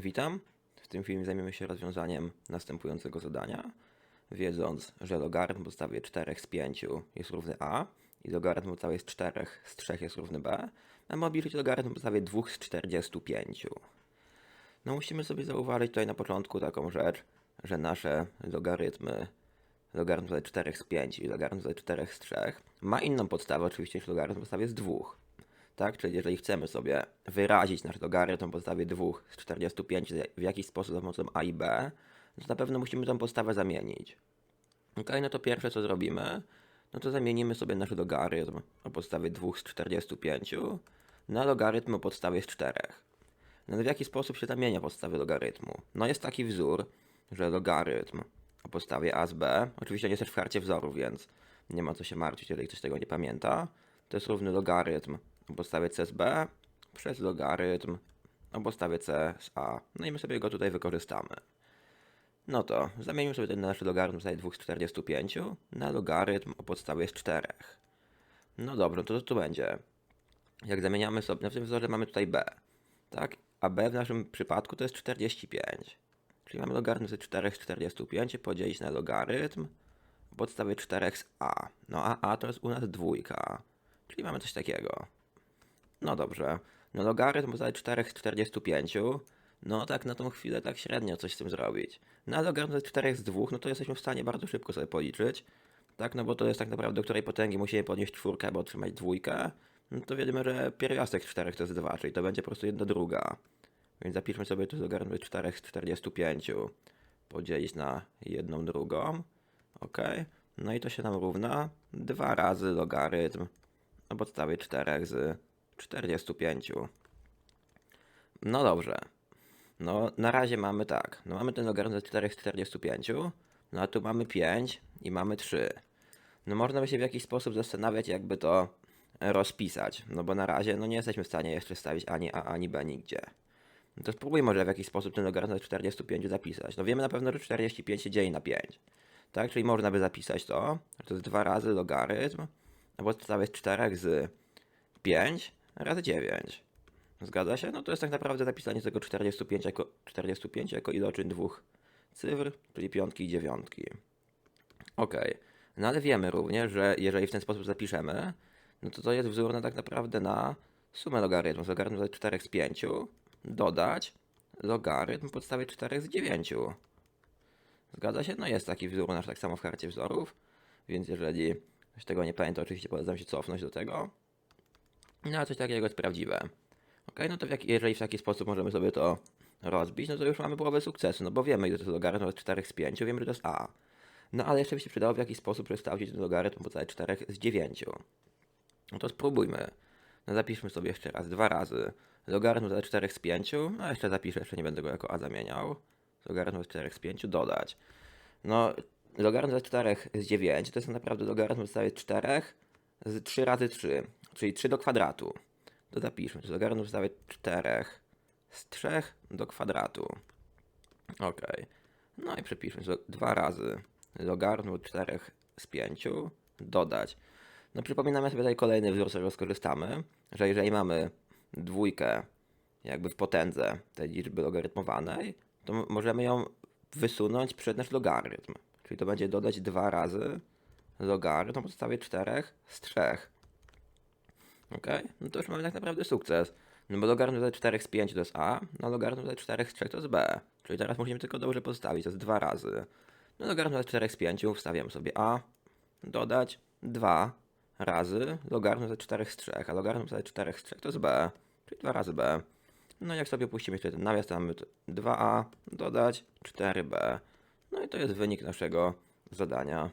Witam. W tym filmie zajmiemy się rozwiązaniem następującego zadania. Wiedząc, że logarytm w podstawie 4 z 5 jest równy a i logarytm w podstawie z 4 z 3 jest równy b, mamy obliczyć logarytm w podstawie 2 z 45. No musimy sobie zauważyć tutaj na początku taką rzecz, że nasze logarytmy, logarytm w podstawie 4 z 5 i logarytm w podstawie 4 z 3 ma inną podstawę oczywiście niż logarytm w podstawie z 2 tak? Czyli jeżeli chcemy sobie wyrazić nasz logarytm na podstawie 2 z 45 w jakiś sposób za pomocą a i b, to na pewno musimy tą podstawę zamienić. Ok, no to pierwsze co zrobimy, no to zamienimy sobie nasz logarytm o podstawie 2 z 45 na logarytm o podstawie z 4. No w jaki sposób się zamienia podstawy logarytmu? No jest taki wzór, że logarytm o podstawie a z b, oczywiście nie jest też w karcie wzorów, więc nie ma co się martwić, jeżeli ktoś tego nie pamięta, to jest równy logarytm o podstawie c z b przez logarytm o podstawie c z a. No i my sobie go tutaj wykorzystamy. No to zamienimy sobie ten nasz logarytm z 2 z 45 na logarytm o podstawie z 4. No dobrze, to co tu będzie? Jak zamieniamy sobie, no w tym wzorze mamy tutaj b, tak? A b w naszym przypadku to jest 45. Czyli mamy logarytm z 4 z 45 podzielić na logarytm o podstawie 4 z a. No a a to jest u nas dwójka. Czyli mamy coś takiego. No dobrze. No logarytm postaci 4 z 45. No tak na tą chwilę tak średnio coś z tym zrobić. Na logarytm z 4 z 2, no to jesteśmy w stanie bardzo szybko sobie policzyć. Tak, no bo to jest tak naprawdę, do której potęgi musimy podnieść czwórkę, aby otrzymać dwójkę. No to wiemy, że pierwiastek 4 to jest 2, czyli to będzie po prostu jedna druga. Więc zapiszmy sobie tu logarytm z 4 z 45 podzielić na jedną drugą. Ok. No i to się nam równa 2 razy logarytm na podstawie 4 z 45. No dobrze. No na razie mamy tak. No mamy ten logarytm z 4 z 45. No a tu mamy 5 i mamy 3. No można by się w jakiś sposób zastanawiać, jakby to rozpisać. No bo na razie no nie jesteśmy w stanie jeszcze stawić ani A, ani B nigdzie. No to spróbuj może w jakiś sposób ten logarytm z 45 zapisać. No wiemy na pewno, że 45 się dzieje na 5. Tak, czyli można by zapisać to, to jest 2 razy logarytm na podstawie 4 z 5 razy 9. Zgadza się? No to jest tak naprawdę zapisanie tego 45 jako, 45 jako iloczyn dwóch cyfr, czyli piątki i dziewiątki. Ok. No ale wiemy również, że jeżeli w ten sposób zapiszemy, no to to jest wzór na tak naprawdę na sumę logarytmów. Logarytm z 4 z 5 dodać logarytm podstawie 4 z 9. Zgadza się? No jest taki wzór nasz tak samo w karcie wzorów, więc jeżeli ktoś tego nie pamięta, oczywiście polecam się cofnąć do tego. No coś takiego jest prawdziwe. Ok, no to w jak, jeżeli w taki sposób możemy sobie to rozbić, no to już mamy połowę sukcesu, no bo wiemy, ile to jest logarytm od 4 z 5, wiemy, że to jest a. No ale jeszcze by się przydało w jakiś sposób przekształcić ten logarytm po całe 4 z 9. No to spróbujmy. No zapiszmy sobie jeszcze raz, dwa razy. Logarytm za 4 z 5, a jeszcze zapiszę, jeszcze nie będę go jako a zamieniał. Logarytm z 4 z 5 dodać. No, logarytm za 4 z 9 to jest naprawdę logarytm w podstawie 4 z 3 razy 3, czyli 3 do kwadratu. To zapiszmy, jest logarytm w podstawie 4 z 3 do kwadratu. Ok. No i przepiszmy, że 2 razy logarytm 4 z 5 dodać. No przypominamy sobie tutaj kolejny wzór, z którego skorzystamy, że jeżeli mamy dwójkę jakby w potędze tej liczby logarytmowanej, to możemy ją wysunąć przed nasz logarytm. Czyli to będzie dodać 2 razy logarytm na podstawie 4 z 3. Ok? No to już mamy tak naprawdę sukces. No bo logarytm z 4 z 5 to jest A, no logarytm z 4 z 3 to jest B. Czyli teraz musimy tylko dobrze postawić, to jest 2 razy. No logarytm z 4 z 5 wstawiam sobie A, dodać 2 razy logarytm z 4 z 3, a logarytm z 4 z 3 to jest B, czyli 2 razy B. No jak sobie puścimy jeszcze ten nawias, to mamy tu 2A dodać 4B. No i to jest wynik naszego zadania.